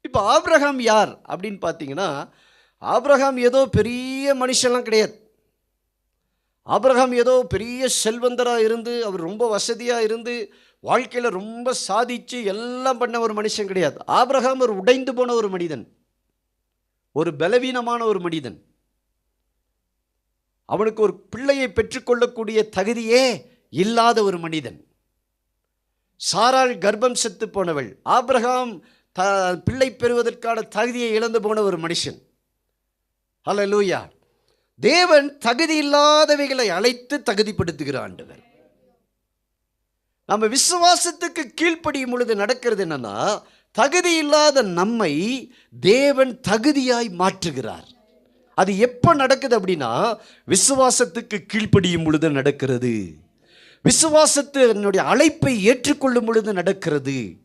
இப்போ ஆப்ரஹாம் யார் அப்படின்னு பார்த்தீங்கன்னா ஆப்ரஹாம் ஏதோ பெரிய மனுஷன்லாம் கிடையாது. ஆப்ரஹாம் ஏதோ பெரிய செல்வந்தராக இருந்து அவர் ரொம்ப வசதியாக இருந்து வாழ்க்கையில் ரொம்ப சாதிச்சு எல்லாம் பண்ண ஒரு மனுஷன் கிடையாது. ஆப்ரஹாம் ஒரு உடைந்து போன ஒரு மனிதன். ஒரு பலவீனமான ஒரு மனிதன். அவனுக்கு ஒரு பிள்ளையை பெற்றுக்கொள்ளக்கூடிய தகுதியே இல்லாத ஒரு மனிதன். சாராள் கர்ப்பம் செத்து போனவள். ஆப்ரஹாம் த பிள்ளை பெறுவதற்கான தகுதியை இழந்து போன ஒரு மனுஷன். ஹலோ லூயா தேவன் தகுதி இல்லாதவைகளை அழைத்து தகுதிப்படுத்துகிற ஆண்டவர். நம்ம விசுவாசத்துக்கு கீழ்ப்படியும் பொழுது நடக்கிறது என்னன்னா தகுதி இல்லாத நம்மை தேவன் தகுதியாய் மாற்றுகிறார். அது எப்போ நடக்குது அப்படின்னா விசுவாசத்துக்கு கீழ்ப்படியும் பொழுது நடக்கிறது. விசுவாசத்து என்னுடைய அழைப்பை ஏற்றுக்கொள்ளும் பொழுது நடக்கிறது.